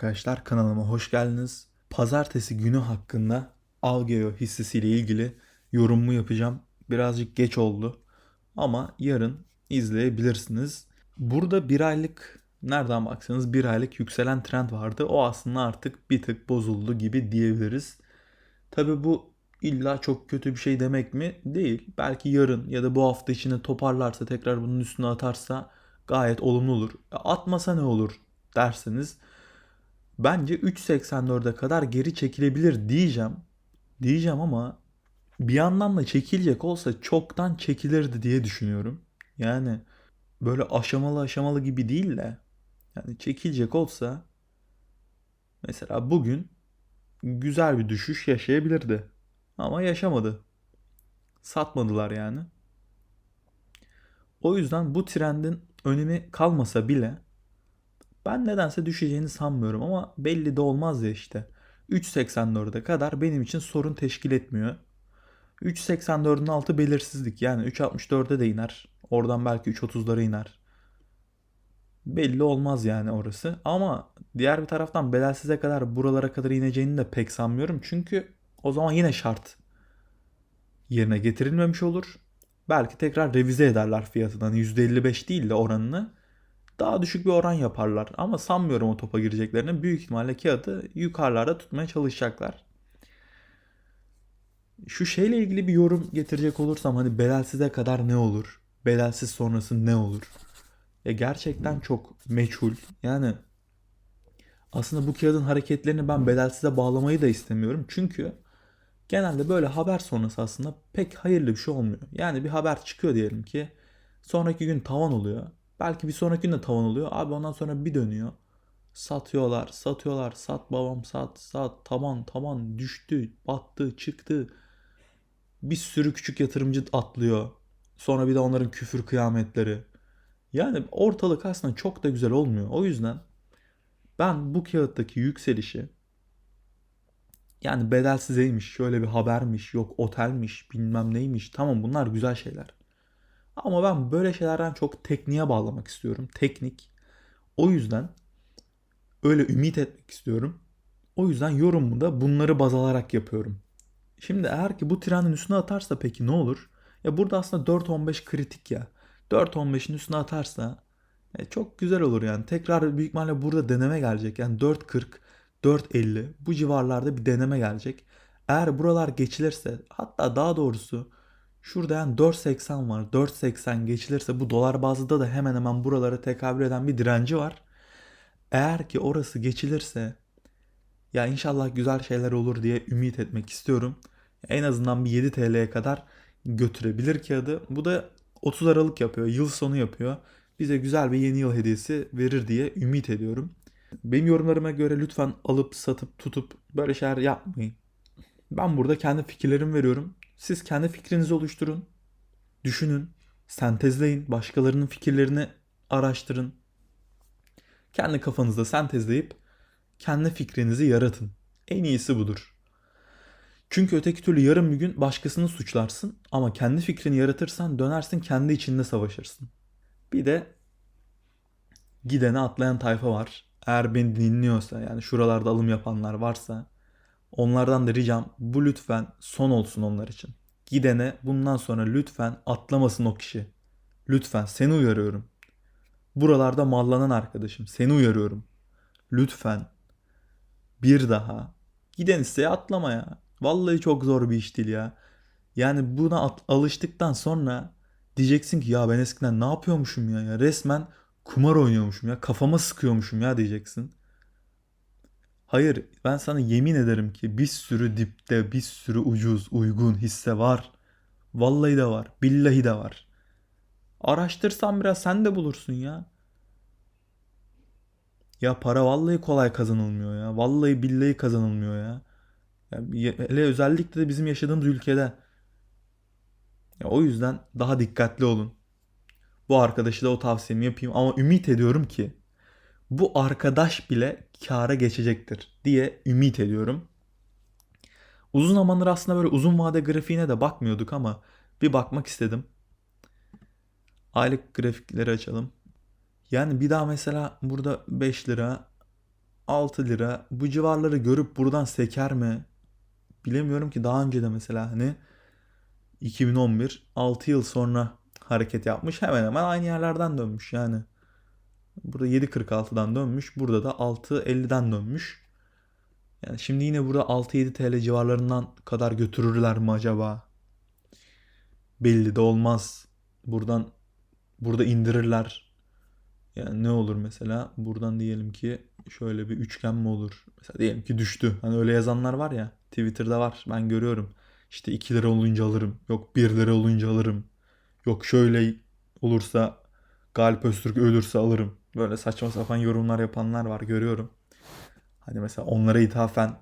arkadaşlar kanalıma hoş geldiniz. Pazartesi günü hakkında Algeo hissesiyle ilgili yorumumu yapacağım. Birazcık geç oldu ama yarın izleyebilirsiniz. Burada bir aylık nereden baksanız bir aylık yükselen trend vardı. O aslında artık bir tık bozuldu gibi diyebiliriz. Tabi bu illa çok kötü bir şey demek mi? Değil. Belki yarın ya da bu hafta içinde toparlarsa tekrar bunun üstüne atarsa gayet olumlu olur. Atmasa ne olur derseniz bence 3.84'e kadar geri çekilebilir diyeceğim. Diyeceğim ama bir yandan da çekilecek olsa çoktan çekilirdi diye düşünüyorum. Yani böyle aşamalı aşamalı gibi değil de yani çekilecek olsa mesela bugün güzel bir düşüş yaşayabilirdi. Ama yaşamadı. Satmadılar yani. O yüzden bu trendin önemi kalmasa bile ben nedense düşeceğini sanmıyorum ama belli de olmaz ya işte. 3.84'e kadar benim için sorun teşkil etmiyor. 3.84'ün altı belirsizlik yani 3.64'e de iner. Oradan belki 3.30'lara iner. Belli olmaz yani orası. Ama diğer bir taraftan bedelsize kadar buralara kadar ineceğini de pek sanmıyorum. Çünkü o zaman yine şart yerine getirilmemiş olur. Belki tekrar revize ederler fiyatını. Hani %55 değil de oranını daha düşük bir oran yaparlar. Ama sanmıyorum o topa gireceklerini. Büyük ihtimalle kağıdı yukarılarda tutmaya çalışacaklar. Şu şeyle ilgili bir yorum getirecek olursam hani bedelsize kadar ne olur? Bedelsiz sonrası ne olur? Ya gerçekten çok meçhul. Yani aslında bu kağıdın hareketlerini ben bedelsize bağlamayı da istemiyorum. Çünkü genelde böyle haber sonrası aslında pek hayırlı bir şey olmuyor. Yani bir haber çıkıyor diyelim ki. Sonraki gün tavan oluyor. Belki bir sonraki gün de tavan oluyor. Abi ondan sonra bir dönüyor. Satıyorlar, satıyorlar. Sat babam sat, sat. Taban, taban düştü, battı, çıktı. Bir sürü küçük yatırımcı atlıyor. Sonra bir de onların küfür kıyametleri. Yani ortalık aslında çok da güzel olmuyor. O yüzden ben bu kağıttaki yükselişi yani bedelsizeymiş, şöyle bir habermiş, yok otelmiş, bilmem neymiş. Tamam bunlar güzel şeyler. Ama ben böyle şeylerden çok tekniğe bağlamak istiyorum. Teknik. O yüzden öyle ümit etmek istiyorum. O yüzden yorumumu da bunları baz alarak yapıyorum. Şimdi eğer ki bu trendin üstüne atarsa peki ne olur? Ya burada aslında 4.15 kritik ya. 4.15'in üstüne atarsa e, çok güzel olur yani. Tekrar büyük ihtimalle burada deneme gelecek. Yani 4.40, 4.50 bu civarlarda bir deneme gelecek. Eğer buralar geçilirse hatta daha doğrusu şurada yani 4.80 var. 4.80 geçilirse bu dolar bazında da hemen hemen buralara tekabül eden bir direnci var. Eğer ki orası geçilirse ya inşallah güzel şeyler olur diye ümit etmek istiyorum. En azından bir 7 TL'ye kadar götürebilir kağıdı. Bu da 30 Aralık yapıyor. Yıl sonu yapıyor. Bize güzel bir yeni yıl hediyesi verir diye ümit ediyorum. Benim yorumlarıma göre lütfen alıp satıp tutup böyle şeyler yapmayın. Ben burada kendi fikirlerimi veriyorum. Siz kendi fikrinizi oluşturun. Düşünün. Sentezleyin. Başkalarının fikirlerini araştırın. Kendi kafanızda sentezleyip kendi fikrinizi yaratın. En iyisi budur. Çünkü öteki türlü yarın bir gün başkasını suçlarsın ama kendi fikrini yaratırsan dönersin kendi içinde savaşırsın. Bir de gidene atlayan tayfa var. Eğer beni dinliyorsa yani şuralarda alım yapanlar varsa onlardan da ricam bu lütfen son olsun onlar için. Gidene bundan sonra lütfen atlamasın o kişi. Lütfen seni uyarıyorum. Buralarda mallanan arkadaşım seni uyarıyorum. Lütfen bir daha giden ise atlama ya. Vallahi çok zor bir iş değil ya. Yani buna at- alıştıktan sonra diyeceksin ki ya ben eskiden ne yapıyormuşum ya, ya resmen kumar oynuyormuşum ya kafama sıkıyormuşum ya diyeceksin. Hayır ben sana yemin ederim ki bir sürü dipte bir sürü ucuz uygun hisse var. Vallahi de var billahi de var. Araştırsan biraz sen de bulursun ya. Ya para vallahi kolay kazanılmıyor ya. Vallahi billahi kazanılmıyor ya. Ya hele özellikle de bizim yaşadığımız ülkede. Ya o yüzden daha dikkatli olun. Bu arkadaşı da o tavsiyemi yapayım ama ümit ediyorum ki bu arkadaş bile kâra geçecektir diye ümit ediyorum. Uzun zamandır aslında böyle uzun vade grafiğine de bakmıyorduk ama bir bakmak istedim. Aylık grafikleri açalım. Yani bir daha mesela burada 5 lira, 6 lira bu civarları görüp buradan seker mi? Bilemiyorum ki daha önce de mesela hani 2011 6 yıl sonra hareket yapmış. Hemen hemen aynı yerlerden dönmüş yani. Burada 7.46'dan dönmüş. Burada da 6.50'den dönmüş. Yani şimdi yine burada 6-7 TL civarlarından kadar götürürler mi acaba? Belli de olmaz. Buradan burada indirirler. Yani ne olur mesela? Buradan diyelim ki şöyle bir üçgen mi olur? Mesela diyelim ki düştü. Hani öyle yazanlar var ya. Twitter'da var. Ben görüyorum. İşte 2 lira olunca alırım. Yok 1 lira olunca alırım. Yok şöyle olursa Galip Öztürk ölürse alırım. Böyle saçma sapan yorumlar yapanlar var görüyorum. Hani mesela onlara ithafen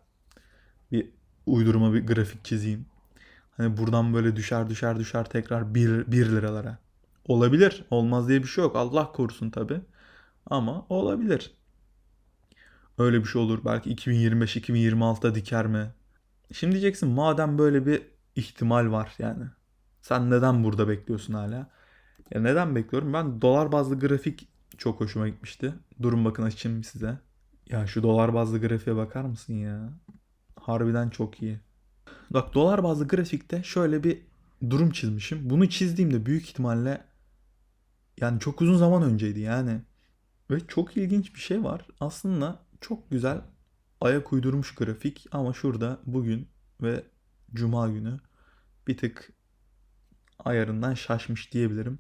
bir uydurma bir grafik çizeyim. Hani buradan böyle düşer düşer düşer tekrar 1, 1 liralara. Olabilir. Olmaz diye bir şey yok. Allah korusun tabi. Ama olabilir. Öyle bir şey olur. Belki 2025-2026'da diker mi? Şimdi diyeceksin madem böyle bir ihtimal var yani. Sen neden burada bekliyorsun hala? Ya neden bekliyorum? Ben dolar bazlı grafik çok hoşuma gitmişti. Durun bakın açayım size. Ya şu dolar bazlı grafiğe bakar mısın ya? Harbiden çok iyi. Bak dolar bazlı grafikte şöyle bir durum çizmişim. Bunu çizdiğimde büyük ihtimalle yani çok uzun zaman önceydi yani. Ve çok ilginç bir şey var. Aslında çok güzel ayak uydurmuş grafik ama şurada bugün ve cuma günü bir tık ayarından şaşmış diyebilirim.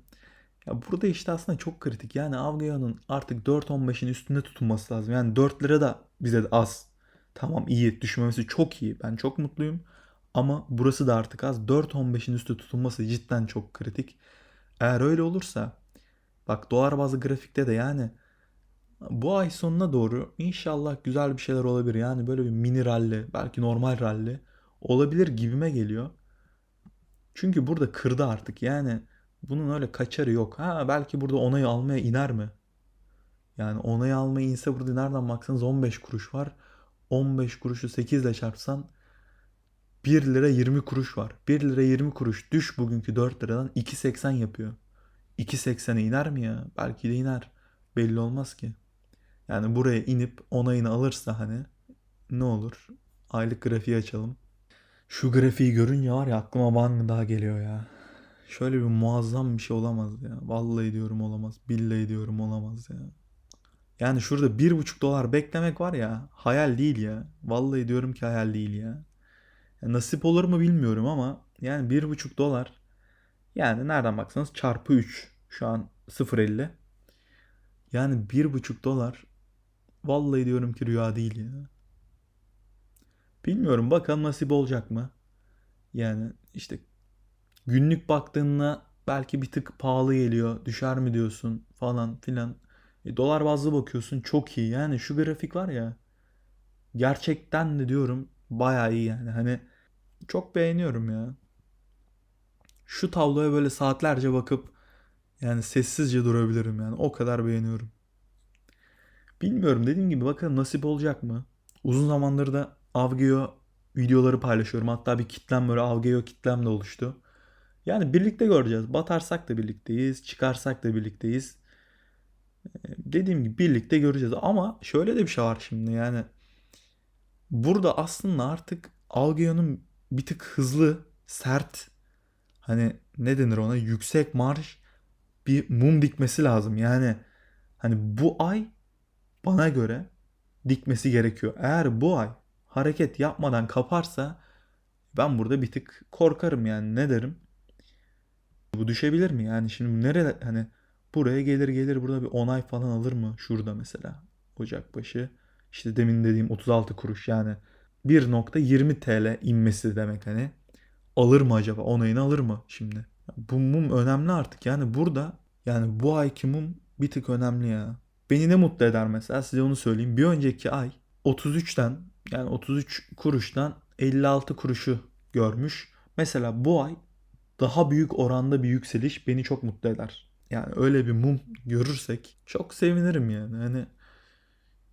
Ya burada işte aslında çok kritik. Yani Avgaya'nın artık 4.15'in üstünde tutulması lazım. Yani 4 lira da bize de az. Tamam iyi düşmemesi çok iyi. Ben çok mutluyum. Ama burası da artık az. 4.15'in üstü tutulması cidden çok kritik. Eğer öyle olursa bak dolar bazlı grafikte de yani bu ay sonuna doğru inşallah güzel bir şeyler olabilir. Yani böyle bir mini rally, belki normal rally olabilir gibime geliyor. Çünkü burada kırdı artık. Yani bunun öyle kaçarı yok. Ha belki burada onayı almaya iner mi? Yani onayı almaya inse burada nereden baksanız 15 kuruş var. 15 kuruşu 8 ile çarpsan 1 lira 20 kuruş var. 1 lira 20 kuruş düş bugünkü 4 liradan 2.80 yapıyor. 2.80'e iner mi ya? Belki de iner. Belli olmaz ki. Yani buraya inip onayını alırsa hani ne olur? Aylık grafiği açalım. Şu grafiği görünce var ya aklıma Van daha geliyor ya. Şöyle bir muazzam bir şey olamaz ya. Vallahi diyorum olamaz. Billahi diyorum olamaz ya. Yani şurada bir buçuk dolar beklemek var ya hayal değil ya. Vallahi diyorum ki hayal değil ya. ya nasip olur mu bilmiyorum ama yani bir buçuk dolar yani nereden baksanız çarpı 3 şu an 0.50 yani bir buçuk dolar vallahi diyorum ki rüya değil ya. Bilmiyorum bakalım nasip olacak mı? Yani işte günlük baktığında belki bir tık pahalı geliyor. Düşer mi diyorsun falan filan. E, dolar bazlı bakıyorsun çok iyi. Yani şu grafik var ya gerçekten de diyorum bayağı iyi yani. Hani çok beğeniyorum ya. Şu tabloya böyle saatlerce bakıp yani sessizce durabilirim yani. O kadar beğeniyorum. Bilmiyorum dediğim gibi bakalım nasip olacak mı? Uzun zamandır da Avgeo videoları paylaşıyorum. Hatta bir kitlem böyle Avgeo kitlem de oluştu. Yani birlikte göreceğiz. Batarsak da birlikteyiz. Çıkarsak da birlikteyiz. Ee, dediğim gibi birlikte göreceğiz. Ama şöyle de bir şey var şimdi yani. Burada aslında artık Algeo'nun bir tık hızlı, sert, hani ne denir ona yüksek marş bir mum dikmesi lazım. Yani hani bu ay bana göre dikmesi gerekiyor. Eğer bu ay hareket yapmadan kaparsa ben burada bir tık korkarım yani ne derim? Bu düşebilir mi? Yani şimdi nerede hani buraya gelir gelir burada bir onay falan alır mı? Şurada mesela Ocak başı işte demin dediğim 36 kuruş yani 1.20 TL inmesi demek hani alır mı acaba onayını alır mı şimdi? Bu mum önemli artık yani burada yani bu ayki mum bir tık önemli ya. Beni ne mutlu eder mesela size onu söyleyeyim. Bir önceki ay 33'ten yani 33 kuruştan 56 kuruşu görmüş. Mesela bu ay daha büyük oranda bir yükseliş beni çok mutlu eder. Yani öyle bir mum görürsek çok sevinirim yani. Hani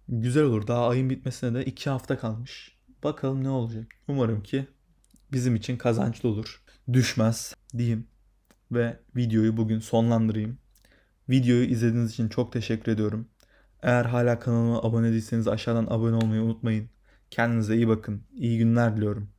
güzel olur. Daha ayın bitmesine de 2 hafta kalmış. Bakalım ne olacak. Umarım ki bizim için kazançlı olur. Düşmez diyeyim ve videoyu bugün sonlandırayım. Videoyu izlediğiniz için çok teşekkür ediyorum. Eğer hala kanalıma abone değilseniz aşağıdan abone olmayı unutmayın. Kendinize iyi bakın. İyi günler diliyorum.